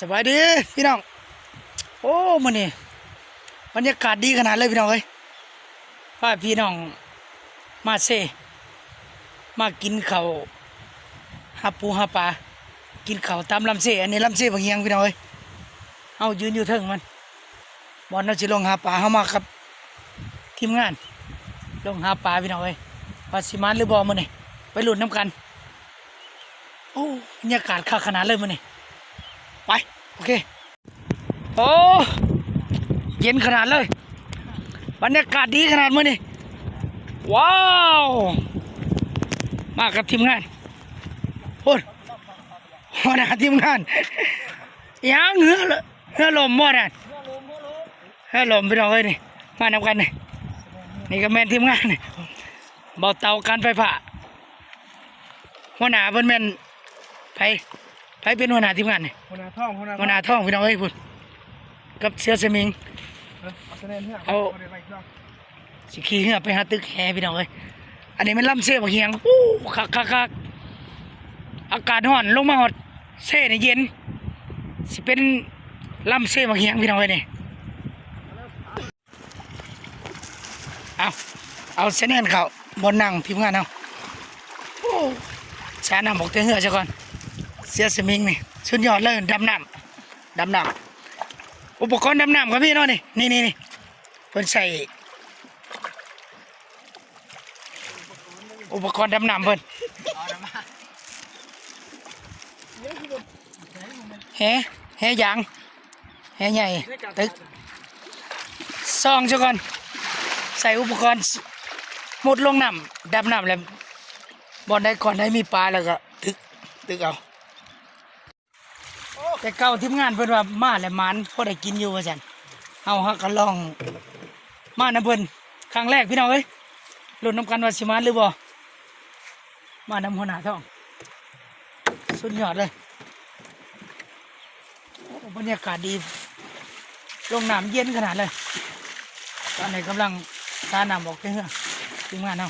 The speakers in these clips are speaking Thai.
สบายดีพี่น้อง โอ้มันนี่บรรยากาศดีขนาดเลยพี่น้องเอ้ยพาพี่น้องมาเซมากินข้าวหาปูหาปลากินข้าวตามลำเซอันนี้ลำเซบางเฮียงพี่น้องเอ้ยเอายืนอยู่เทิงมันบอลเราจะลงหาปลาเข้ามาครับ ทีมงาน ลงหาปลาพี่น้องเอ้ยว่าสิมานหรือบอลมันนี่ไปหลุดน้ำกัน โอ้บรรยากาศค่าขนาดเลยมันนี่ ไป โอเค โอ้เย็นขนาดเลย บรรยากาศดีขนาดมื่อนี่ว้าว มากับทีมงานพูดหัวหน้าทีมงานยังเหือเลยเหือลมบ่นั่นเหือลมไปน้องเอ้ยนี่มานำกันนี่นี่ก็แมนทีมงานนี่เบาเตาการไฟฟ้าหัวหน้าเพิ่นแมนไผ ไผเป็นหัวหน้าทีมงานนี่คนนาท่องคนนาหัวหน้าท้องพี่น้องเอ้ยพุ่นกับเสือสมิงเอาคะแนนเนี่ยเอาเดี๋ยวไปอีกรอบสิขี่เหือไปหาตึกแฮพี่น้องเอ้ยอันนี้มันลำเสียบักเฮียงอู้คักคักคักอากาศร้อนลงมาหอดเซ่ในเย็นสิเป็นลำเสียบักเฮียงพี่น้องเอ้ยนี่เอาเอาเสนนเขาบนนั่งทีมงานเอาโอ้ชาน้ำบอกเตะเหือซะก่อน เสียสมิงนี่สุดยอดเลยดำน้ำดำน้ำอุปกรณ์ดำน้ำครับพี่น้องนี่นี่นี่นี่เพิ่นใส่อุปกรณ์ดำน้ำเพิ่นแฮแฮยางแฮใหญ่ตึกซองซะก่อนใส่อุปกรณ์มุดลงน้ำดำน้ำแล้วบอลได้ก่อนได้มีปลาแล้วก็ตึกตึกเอา แต่เก่าทีมงานเพิ่นว่ามาแล้วมันพอได้กินอยู่ว่าซั่นเอาฮักก็ลอง มานะเพิ่นครั้งแรกพี่น้องเอ้ยลุ้นน้ำกันว่าสิมานหรือบ่มานำหัวหน้าท้องสุดยอดเลยบรรยากาศดี ลงน้ำเย็นขนาดเลย ตอนนี้กำลังสาน้ำออกเพื่อทีมงานเอา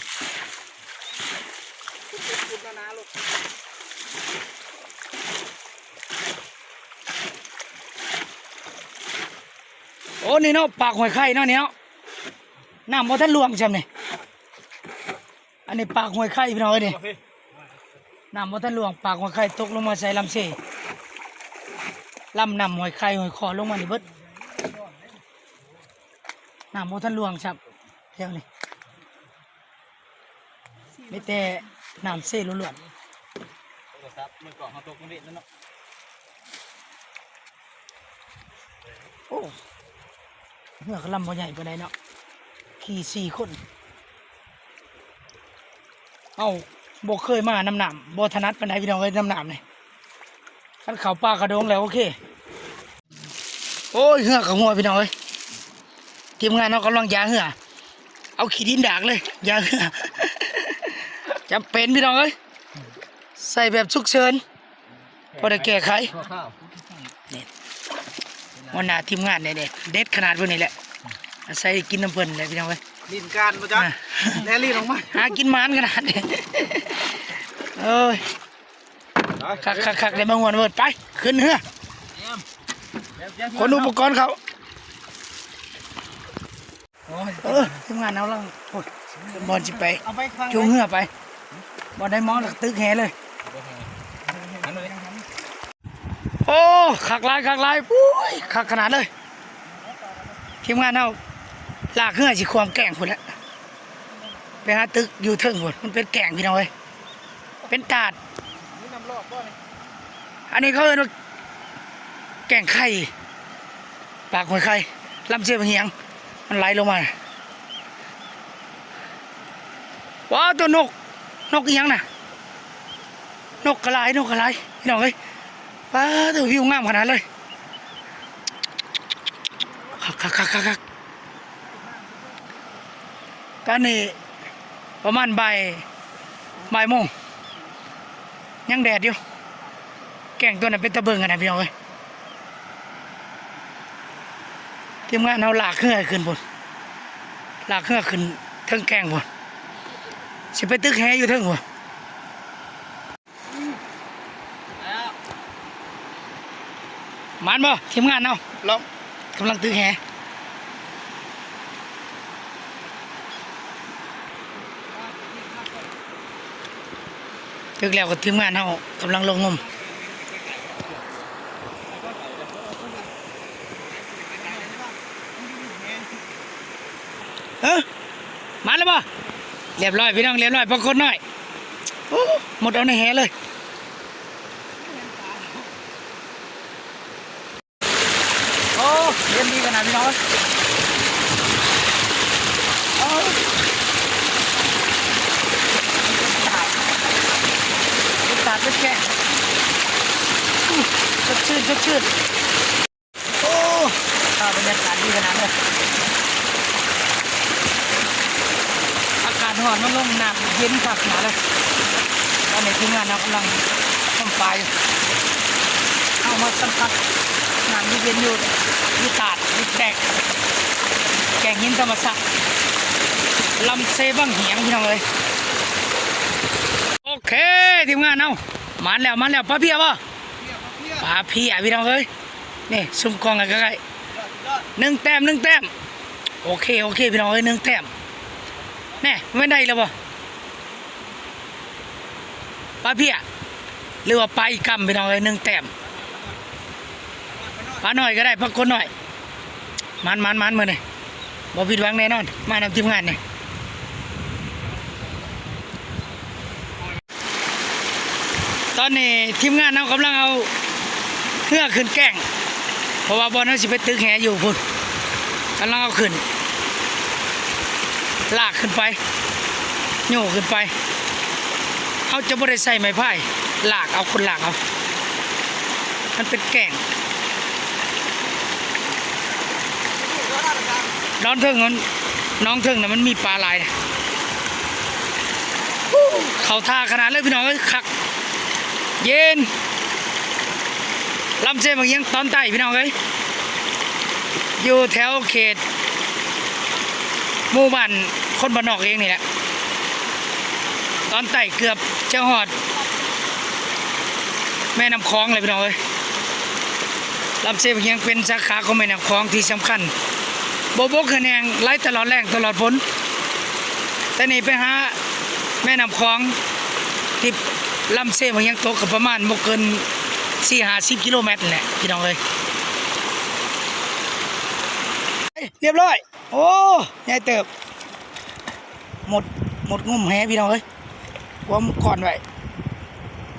อ้นี่เนาะปากหอยไข่เนาะเนี่ยเนาะน้ำบ่ทันลวงใช่ไหมนี่อันนี้ปากหอยไข่พี่น้องเอ้ยนี่น้ำมันทันหลวงปากหอยไข่ตกลงมาใส่ลำเสลำนำหอยไข่หอยคอลงมานี่เบิดน้ำมันทันหลวงครับเดี๋ยวนี้ไม่แต่น้ำเซ่ล้วนโทรศัพท์มือกล่องเขาตกมันเด็ดนั่นเนาะๆโอ้ เมื่อกลำบ่ใหญ่ปานใดเนาะขี่สี่คน เอาบ่เคยมาน้ำหนำบ่ถนัดปานใดพี่น้องเอ้ยน้ำหนำนี่คันเขาปลากระโดงแล้วโอเค โอ้ยเหือกกับหัวพี่น้องเอ้ยทีมงานเรากำลังยาเหือเอาขี้ดินดากเลยยาเหือจำเป็นพี่น้องเอ้ยใส่แบบฉุกเฉินพอได้แก้ไข วข้าววันหน้าทีมงานเนี่ยเนี่ยเด็ดขนาดพวกนี้แหละใส่กินน้ำเพิ่นเลยพี่น้องเอ้ยลินการมาจ้ะมาแน่ลีนออกมาหากินหมานขนาดนี้เอ้ยคักคักคักเลยมาหัวเบิดไปขึ้นเหือคนอุปกรณ์เขาโอ้ยเออทีมงานเอาลังโอ้ยบอลจิไปเอาไปข้างจูงเหือไปบอลได้มองหลักตึกแหเลย หันเลย โอ้คักลายคักลายปุ้ยคักขนาดเลยทีมงานเอาลากเหือสิความแกล้งคนละไปหาตึกอยู่เทิงคนมันเป็นแกล้งพี่น้องเอ้ยเป็นตาดอันนี้เขาเรียกว่าแกงไข่ปากหอยไข่ลำเสียบเหียง มันไหลลงมาว้าตัวนกนกเอียงน่ะ นกกระไรนกกระไรพี่น้องเอ้ย ว้าตัววิวงามขนาดเลยคักคักคักคักตอนนี้ประมาณบ่ายบ่ายโมงยังแดดอยู่ แก่งตัวนั้นเป็นตะเบิงกันนะพี่น้องเอ้ยทีมงานเอาหลากเครื่องขึ้นบนหลากเครื่องขึ้นเทิงแก่งบนสิไปตึกแฮอยู่เทิงบน มานบ่ทีมงานเนาะลองกำลังตึกแหตึกแล้วก็ทีมงานเฮากำลังลงงมเออมาแล้วบ่เรียบร้อยพี่น้องเรียบร้อยพอคนน้อยโอ้หมดเอาในแหเลย โอ้เรียนดีขนาดพี่น้องโอ้ลูกตาดลูกแก่อู้สด ชืดชื่นโอ้ข้าบรรยากาศดีขนาดเลยอากาศร้อนมันลงหน้ำเย็นขับหนาเลยตอนนี้ทีมงานเรากำลังต้มปลาอยู่เอามาสัมผัสน้ำที่เย็นอยู่อยู่ตาดอยู่แตกแกงหินธรรมศาตร์ลำเซบังเหียงพี่น้องเลยโอเคทีมงานเอามาแล้วมาแล้วป้าเพียบ่ป้าเพียพี่น้องเอ้ยนี่ซุ่มกล้องกันใกล้ๆหนึ่งแต้มหนึ่งแต้มโอเคโอเคพี่น้องเอ้ยหนึ่งแต้มแน่ไม่ได้แล้วบ่ป้าเพียหรือว่าไปลาอีกกำพี่น้องเอ้ยหนึ่งแต้มปลาหน่อยก็ได้พักคนหน่อย มันมันมันมือนี่บ่ผิดหวังแน่นอน มานำทีมงานนี่ตอนนี้ทีมงานเรากำลังเอา เพื่อขึ้นแก้งเพราะว่าบอลนั้นสิไปตึกแหอยู่พุ่นกำลังเอาขึ้น ลากขึ้นไป โยกขึ้นไปเขาจะไม่ได้ใส่ไม้พายลากเอาคนลากเอา มันเป็นแกล้งน้องเทิงน้องเทิงนะมันมีปลาลายนะเขาท่าขนาดเลยพี่น้องเอ้ยคัก เย็น ลำเส้นบางยังตอนใต้พี่น้องเอ้ยอยู่แถวเขตหมู่บ้านคนบ้านนอกเองนี่แหละ ตอนใต้เกือบจะหอด แม่น้ำคลองเลยพี่น้องเอ้ยลำเส้นบางยังเป็นสาขาของแม่น้ำคลองที่สำคัญโบโบคะแนงไล่ตลอดแรงตลอดฝนแต่นี่ไปหาแม่น้ำคลองที่ลำเส้นมันยังตกกับประมาณโมเกิน สี่หาสิบกิโลเมตรนั่นแหละพี่น้องเลยเฮ้ยเรียบร้อย โอ้ยายเติบ หมดหมดงุ่มแหพี่น้องเลยวอมก่อนไว้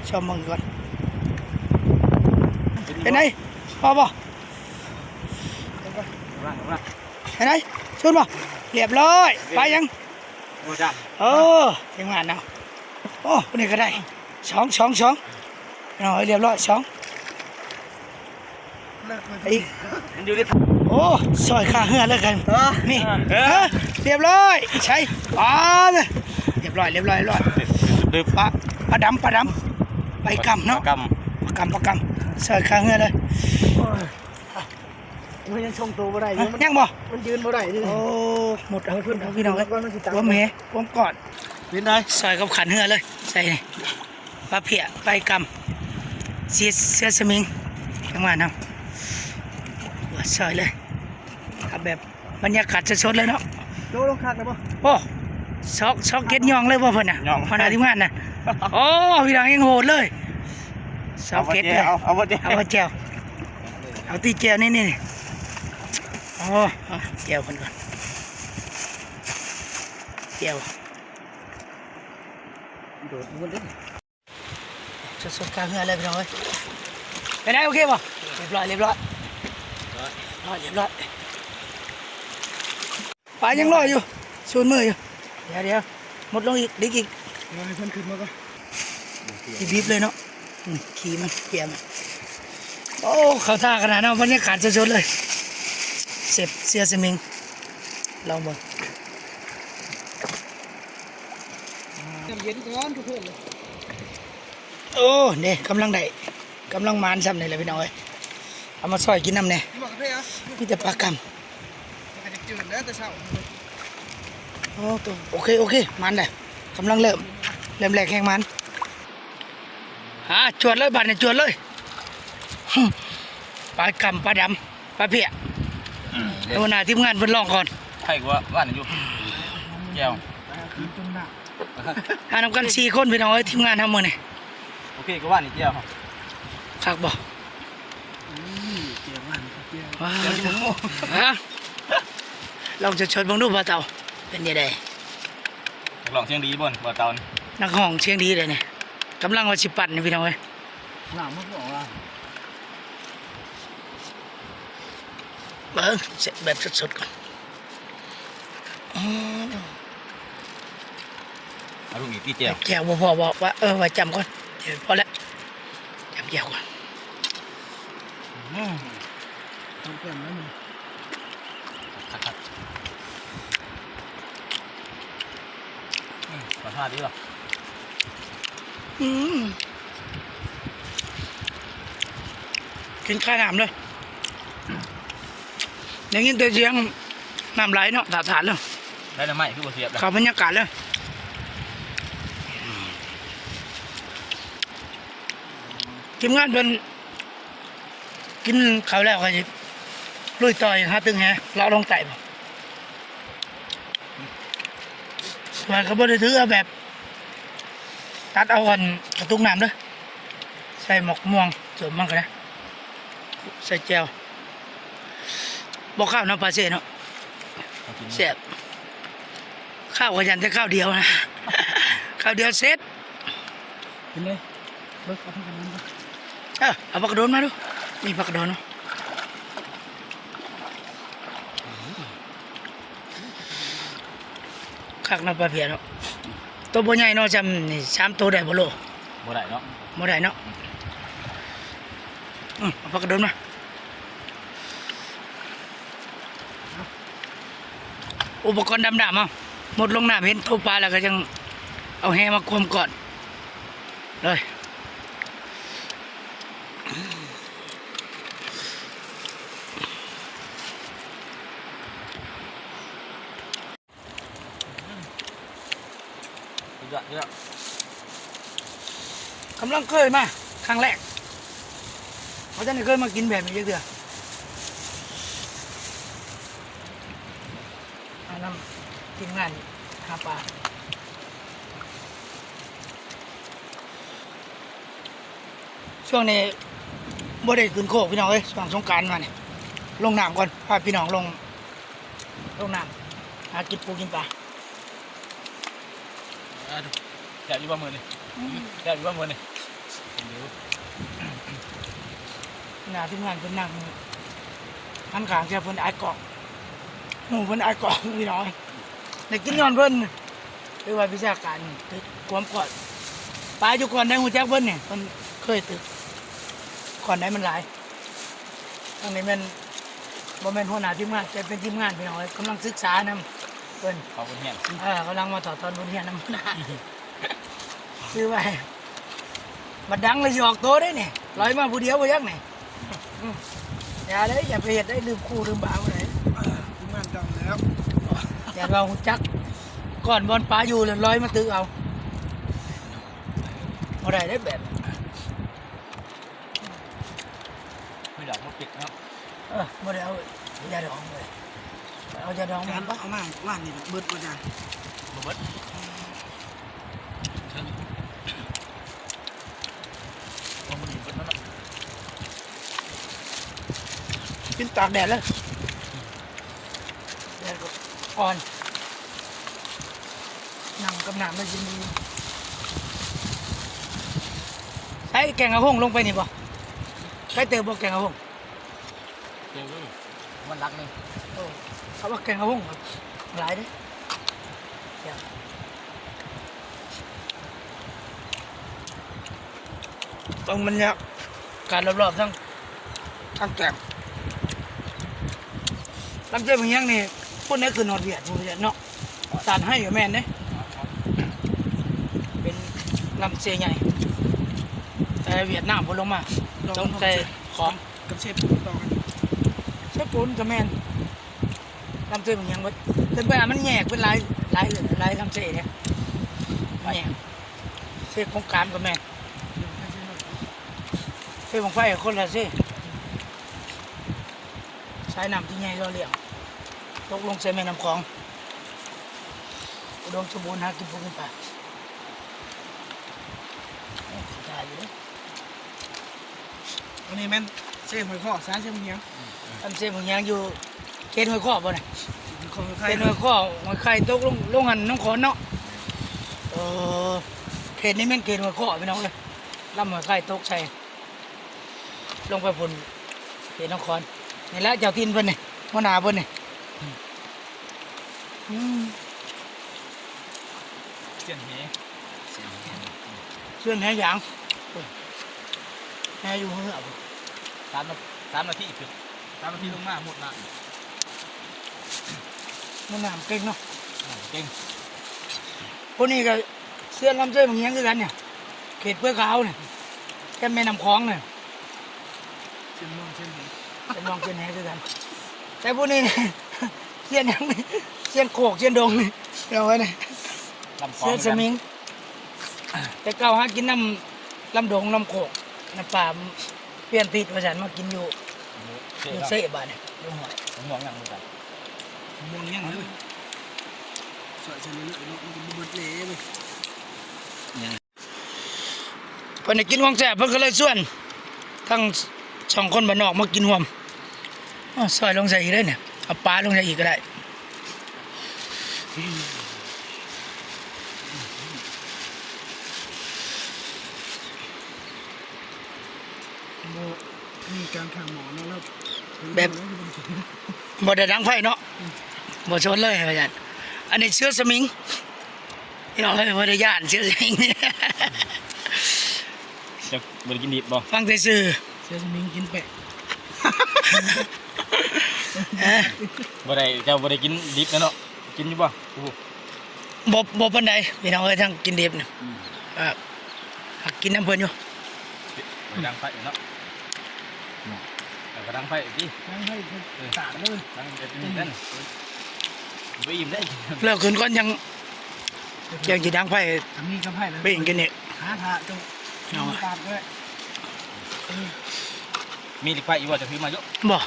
ชมมึงก่อน เป็นไงพอป่ะไปไหนชวนบ่เรียบร้อย ไปยังโอ้จ้าเออทีมงานเนาะโอ้คนนี้ก็ได้สองสองสองเอาให้เรียบร้อยสอง อีกมันอยู่ในโอ้ซอยข้าเหือแล้วกันเออนี่เอเอออเรียบร้อยใช่ปลาเลยเรียบร้อยเรียบร้อยเรียบร้อยดื้อปลาปลาดำปลาดำไปกำเนาะกปลากำปลากำซอยข้าเหือเลยมันยังชงตัวบ่ได้อฮะยู่มันยังบ่มันยืนบ่ได้นี่โอ้หมดเอาเพื่อนเอาพี่น้องเลยก่อนมันสิตามวมเหวมกอดเป็นไงซอยกับขันเหือเลย ใส่นี่ปลาเพียไปกำเสียเสื้อสมิงจังหวะเนาะ ว่าซอยเลยเอาแบบบรรยากาศสดๆเลยเนาะโลลงคักนะบ่โอ้ซอกซอกเก็ตยองเลยว่าเพิ่นน่ะยองพนักทีมงานน่ะโอ้พี่น้องยังโหดเลยซำอกเก็ตเลยเอาเอาเอาเจ๊เอามาแจวเอาตีแจวนี่นี่นี่โอ้เอาแจวเพิ่นก่อนแจวโดดมันดิสดๆกลางเฮือเลยพี่น้องเอ้ยไปไหนโอเคป่ะเรียบร้อยเรียบร้อย ร้อยเรียบร้อยปลายังลอยอยู่ชูนมืออยู่ เดี๋ยวเดี๋ยวหมดลงอีกดิกอีกมาให้เพิ่นขึ้นมาก่อนอีบีบเลยเนาะอืมขี่มันเกียร์มันโอ้เขาท่าขนาดนั้นบรรยากาศสดๆเลยเสียบเสียสมิงลองบ่น้ำเย็นก่อนทุกเพื่อนเลยโอ้เนี่ยกำลังได้กำลังมานซ้ำเลยแหละพี่น้องเอ้ยเอามาซอยกินน้ำเนี่ย นี่บอกกับเพ่อะมีแต่ปลากำมันก็จะจืดแล้วแต่เช้าโอ้ตัวโอเคโอเคมันเลยกำลังเริ่มเริ่มแรกแข่งมันฮะจวดเลยบัตรเนี่ยจวดเลยหึปลากำปลาดำปลาเพียเดี๋ยวหัวหน้าทีมงานเพิ่นลองก่อนใครกว่าว่านอยู่แก้วไปเอาคืนตรงหน้าหานำกันสี่คนพี่น้องเอ้ยทีมงานทำมือนี่โอเคก็ว่านนี่แก้วครับคักบ่อืมเจียวมันเจีย วว้าแก้วที่มึงฮะลองจะชดเบังดูบ่เต่าเป็นยังไงลองเชียงดีบ่นบ่เตานี่นักห้องเชียงดีเลยเนี่ยกำลังว่าสิปั่นนี่พี่น้องเอ้ยหน้ามันบอกว่าเบิ่งเสร็จแบบสดๆก่อนอืมเอาลูกอีกที่แก้วแก้วบ่พอบอกว่าเออว่าจำก่อนเดี๋ยวพอแล้วจำแก้วก่อน อืม ทำเพื่อนนั่นนี่ครับครับอืมขอทาดีหรออืมกินข้าวน้ำเลยอย่างนี้แต่เสียงน้ำไหลเนาะถาถานเลยได้หรือไม่คือบ่เสียบแล้วเข้าบรรยากาศเลยทีมงานเป็นกินข้าวแล้วก็จะ ลุยต่อยหาตึงแฮเราลงไต่บ่มันก็บ่ได้ถือเอาแบบ ตัดเอาอันกระตุกน้ำเด้อใส่หมกม่วงสวมมันก็ได้ใส่แจวบอกข้าวเนาะปลาเซ่เนาะเอากินเสียบข้าวก็ยันแต่ข้าวเดียวนะ ข้าวเดียวเสร็จกินเลยเบิกเอาทั้งกันนั้นก็เออเอาผักกระโดนมาดูนี่ผักกระโดนเนาะ คักเนาะปลาเพียเนาะตัวบ่ใหญ่เนาะจำนี่สามตัวได้บ่โลบ่ได้เนาะบ่ได้เนาะอืมเอาผักกระโดนมาอุปกรณ์ดำๆเอาหมดลงน้ำเห็นตัวปลาแล้วก็ยังเอาแหมาควมก่อนเลยเยอะเยอะ กำลังเคยมาครั้งแรกเพราะฉะนั้นเคยมากินแบบนี้เยอะเดืออานำทีมงานหาปลาช่วงนี้บ่ได้ขึ้นโคกพี่น้องเอ้ยช่วงสงกรารมาเนี่ยลงน้ำก่อนพาพี่น้องลงลงน้ำหากินปูกินปลาแก้วอยู่บ่มือนี่แก้วอยู่บ่มือนี่เดี๋ยว ห น้าทีมงานเพิ่นนั่งหันขางเจ้าเพิ่นไอ้กล่องหมูเพิ่นไอ้กล่องพี่น้องในกินนอนเพิ่นหรือว่าวิชาการตึกความก่อนปลาอยู่ก่อนได้หูจักเพิ่นเนี่ยเพิ่นเคยตึกก่อนได้มันหลายตรงนี้แมันบ่แม่นหัวหน้าทีมงานแต่เป็นทีมงานพี่น้องกำลังศึกษานำเพิ่นขอบคุณเฮียนเออกำลังมาต่อตอนบนเรียนนำหน้าคือว่าบัดดังเลยสิออกตัวได้เนี่ยลอยมาผู้เดียวบ่ยักนี่อืม อย่าได้อย่าไปเฮ็ดได้ลืมคู่ลืมบ่าวเลยทีมงานจำแล้วอย่าเราหูจัก ก่อนบอลปลาอยู่เลยลอยมาตื้อเอาบ่ได้ได้แบบไม่ดอกมาปิดนะครับเออบ่ได้เอายาดองเลยเอายาดองจานมาเอามาว่านนี่เบิดมาจานบ่เบิดเอามันอยู่เบิดนั่นน่ะ กินตากแดดเลยแดดก็อ่อนนั่งกับน้ำไม่ยินดีใช้แกงอะหงลงไปนี่บ่ใช้เติมบ่แกงอะหงเดี๋ยวเลยมันรักนี่โอ้เขาว่าแกงอะหงหลายเด้เดี๋ยวตรงมันเนี่ยการรอบๆทั้งทั้งแกง ลำเจ้าเพียงนี่พวกนี้คือนอนเวียดพวกนี้เนาะตานให้อยู่แม่นเด้เป็นลำเสียใหญ่แต่เวียดนามพนลงมาต้องใจของกับเชฟปูต่อกันใช้ปูนกับแมนลำเสียมันยังบ่เป็นไปอะมันแยกเป็นหลายหลายเลยหลายลำเสียเนี่ยมันแยกเสียของกลารกับแมนเสียของไฟคนละเสีย สายน้ำที่ใหญ่เราเลี้ยงตกลงใส่แม่น้ำคลองอุดมสมบูรณ์หากินพวกนี้ไปโอ้สุดท้ายอยู่เลยอันนี้แม่นเส้นหอยข้อสารเส้นเฮียงทำเส้นบางอย่างอยู่เขตห้วยข้อบ่เนี่ยของใครเขตห้วยข้อห้วยไข่ตกลงลงหันน้องขอนเนาะเออเขตนี้แม่นเขตห้วยข้อพี่น้องเลยลำห้วยไข่ตกใส่ลงไปพุ่นเขตน้องขอน นี่แหละเจ้าทินเพิ่นนี่หัวหน้าเพิ่นนี่อืมเสียนเฮเชื่อนแห่หยางแห่อยู่เหือบสามนาสามนาทีคือสามนาทีลงมาหมดละมันน้ำเก่งเนาะเก่งคนนี้ก็เสื้อนลำเส้นบางอย่างคือกันเนี่ยเขตเพื่อขาวเนี่ยแค่แม่น้ำคลองเนี่ย เส้นม่วงเส้นเฮียงเป็นมองเชียนแหคือกันแต่พวกนี้เนี่ยเชียนยังนี่เชียนโขกเชียนดงนี่เอาไว้เนี่ยลำคลอเชียงนสมิงแต่เก่าหากินน้ำลำดงลำโขกน้ำป่าเปลี่ยนติดประชันมากินอยู่เสีอยู่ยเซ่บ้านเนี่ยอยู่หอยผมมองอย่างนี้กันม่วงยังเลยสวยเส้นนี้เนาะมันจะเบิดเละเลยเพิ่นได้กินของแซ่บเพิ่นก็เลยส่วนทั้งสองคนบ้านนอกมากินรวมอ้าว ซอยลงใส่อีกได้เนี่ย เอาปลาลงใส่อีกก็ได้โบมีการข่าหมอเนาะแล้วบ่ได้ดังไฟเนาะบ่ชนเลยอาจารย์อันนี้เชื้อสมิงพี่น้องเอ้ยบ่ได้ย่านเชื้อสมิงจะบริกินดิบบ่ฟังแต่ซื่อเส้นมิงกินแปะเอ้ย บ่ได้เจ้าบ่ได้กินดิบนะเนาะกินอยู่บ่โอ้โหบ่บ่ปานใดพี่น้องเอ้ยทั้งกินดิบนี่ครับหักกินน้ำเพิ่นอยู่ดังไฟเนาะแต่ก็ดังไฟอีกทีนั่งให้ตากเลยดังจะกินได้บ่อิ่มได้เลิกขึ้นก่อนยังยังสิดังไฟมีกระไพ่เลยไปอีกกันนี่หาถาจงเอาอะตากด้วยมีดิไฟอีกว่าจะพี่มาเยอะบ่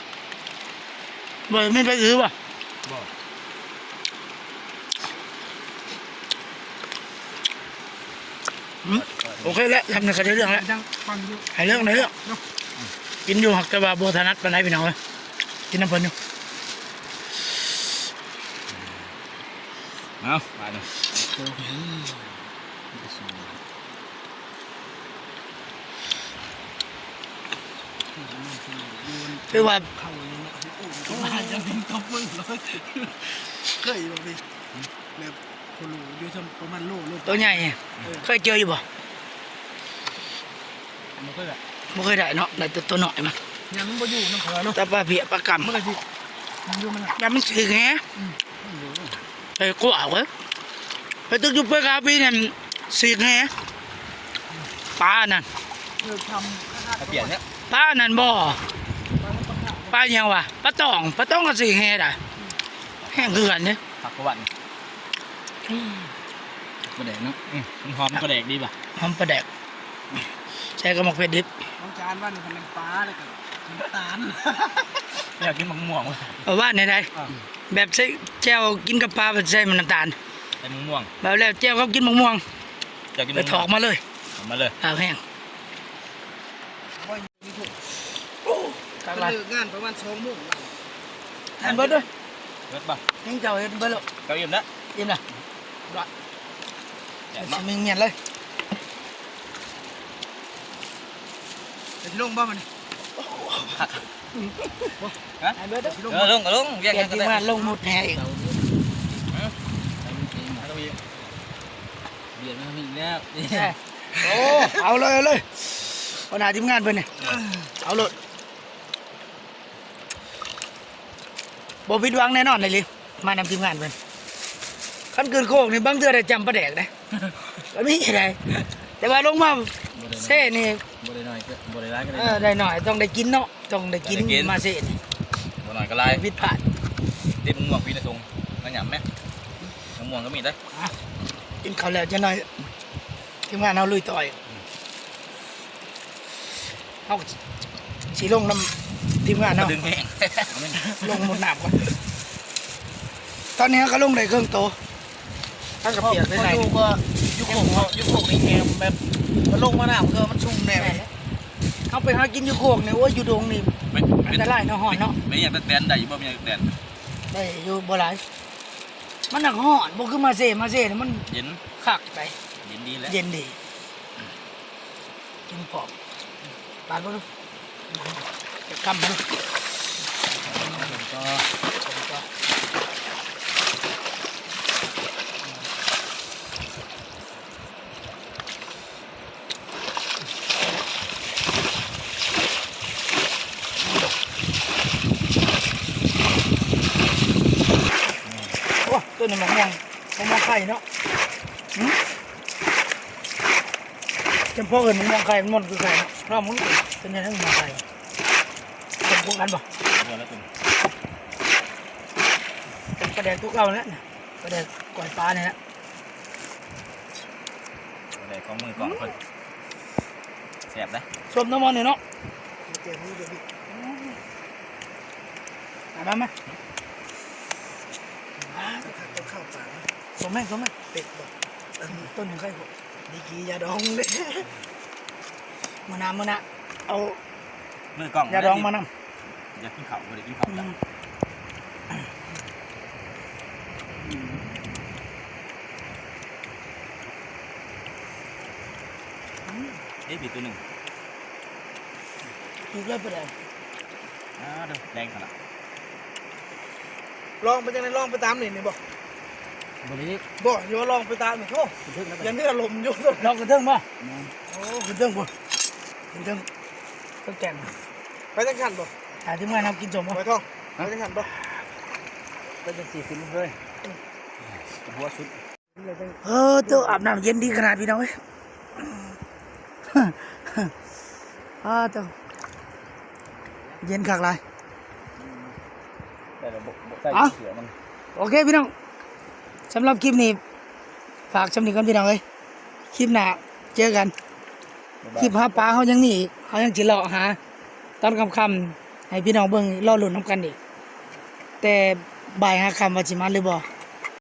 บ่ไม่ไปซื้อบ่บ่โอเคแล้วทำในคดีเรื่องแล้วจังฟังอยู่ให้เรื่องในเรื่องกินอยู่หักแต่ว่าบ่ถนัดปานใดพี่น้องเอ้ยกินน้ำเพิ่นอยู่เอาไปเนา คือว่าเข่าเลยนะโอ้โหมาจะเป็นท็อปมึงเลยเคยบ่พี่แบบคนรู้อยู่ทำประมาณโลโลตัวใหญ่เคยเจออยู่บ่มันก็แบบบ่เคยได้เนาะได้แต่ตัวน้อยมายังบ่อยู่น้ำเขือเนาะแต่ปลาเพียปลากำเมื่อไหร่พี่มันอยู่มันแบบมันสึกแฮะไปกว่าเว้ยไปตึกอยู่เพื่อกาปีเนี่ยสึกแฮะปลานั่นเลิกทำถ้าเปลี่ยนเนี้ย ปลานั่นบ่ปลาหยังวะปลาตองปลาตองก็สึกแฮได้แห้งคือกันเนี่ยผักกวันกระแดกเนาะมันหอมกระแดกดีป่ะหอมปลาแดกใช้กระหมกเพชรดิบน้องจานว่านี่เป็นน้ำปลาเลยกันน้ำตาลอยากกินมะม่วงว่ะเอาว่าในใดแบบใส่แจ่วกินกับปลาแบบใส่มันน้ำตาลไอ้มะม่วงแบบแล้วแจ่วเขากินมะม่วงอยากกินไปมะถม่วองกมาเลยเอามาเลยปลาแห้ง ว่ามีถูก กลางเลิลานกงานประมาณสองโมงเห็นเบิดด้วยเลิศป่ะยังเจ้าเห็นเบิดแล้วเก้าอี้นะยิ้มนะแจ่มสเนาะมิงเงียนเลยแต่ที่ลงบ้ามันไอ้เบิดเด้อที่ลงเออลงก็ลงเปลี่ยนทีมงานลงหมุดแห่อีกเบียดมาอีกแล้วแห่โอ้เอาเลยเอาเลยปัญหาทีมงานเพิ่นนี่เอาเลย บ่ผิดหวังแน่นอนเลยลิมานำทีมงานเพิ่นคันเกินโคกนี่บางเทื่อได้จำประแดกได้ก็มีได้แต่ว่าลงมาเซ่นี่บ่ได้น้อยก็บ่ได้ร้ายก็เอได้อได้หน่อยต้องได้กินเนาะต้องได้กินต้องได้กินมาเซ่นี่บ่น้อยก็ลายผิดพลาดติดมะม่วงพี่ในถุงมาหยำไหมมะม่วงก็มีได้กินข้าวแล้วจะหน่อยทีมงานเอาลุยต่อยเอาสีลงน้ทีมงานมาเนาะดึงแห้ง ลงหมดน้ำก่อนตอนนี้ก็ลงได้เครื่องโตถ้ากับเปียกได้ไหนดูก็ยุคโขกเขายุคโขกนี่แฮมแบบมันลงมาหน้ามันก็มันชุ่มแน่เลยเอาไปหากินอยู่โคกเนี่ยโอ้ยอยู่ดงนี่ไม่อันตรายเนาะหอนเนาะไม่อยากจะแตนได้อยู่บ่ไม่อยากจะแตนได้อยู่บ่หลายมันหนักห่อนบ่คือมาเซ่มาเซ่เนี่ยมันเย็นคักไปเย็นดีแล้วเย็นดีกินพร้อมปาดบ่ดูจะกำบ่ดูก็โอ้ ตัวนี้มะม่วงมะม่วงไข่เนาะจำพวกอื่นมะม่วงไข่มันหมดคือไข่เนาะพราะมันรู้สึกเป็นยังไงมะม่วงไข่จำพวกกันบ่ บัวแล้วคุณเป็นประเด็นทุกเราแล้วเนี่ยประเด็นก่อยปลาเนี่ยนะอะไรของมือก่อนเพิ่นแสบนะสวมน้ำมันเนี่ยเนาะเดี๋ยวนี้เดี๋ยวนี้มาบ้างไหมต้องเข้าปากนะสมแม่งสมแม่งเป็ดบอกต้นหนึ่งไข่ผมดีกียาดองเลยมะนาวมะนาวเอามือกล้องยาดองมาน อยากกินข้าวบ่ได้กินข้าวจ้ะำเอ๊ะบีตัวหนึ่งถูกเลยประเด็นอ้าวเดี๋ยวแดงขนาดลองไปจังไหนลองไปตามนี่นี่บอกบริบอกโยลองไปตามนี่โธ่ยันนี่อารมณ์โยนลองกระเทิงป่ะโอ้กระเทิงป่ะกระเทิงต้องแกงไปจังขันบอก หาที่งานทำกินสมป่ะไปท่องไปจังขันบอกไปจะสี่สิบเลยหัวสุดเออตัวอาบน้ำเย็นดีขนาดพี่น้องเอ้ยอ่าตัวเย็นคักไรแต่ระบบใส่เอ้าเสือมันโอเคพี่น้องสำหรับคลิปนี้ ฝากชมนี้กันพี่น้องเอ้ยคลิปหน้าเจอกัน คลิปหาปลาเขายังนี่อีกเขายังจิเลาะหาตอนค่ำๆ ให้พี่น้องเบิ่งรอลุ้นน้ำกันอีกแต่บ่ายหาคำว่าจิมาหรือบ่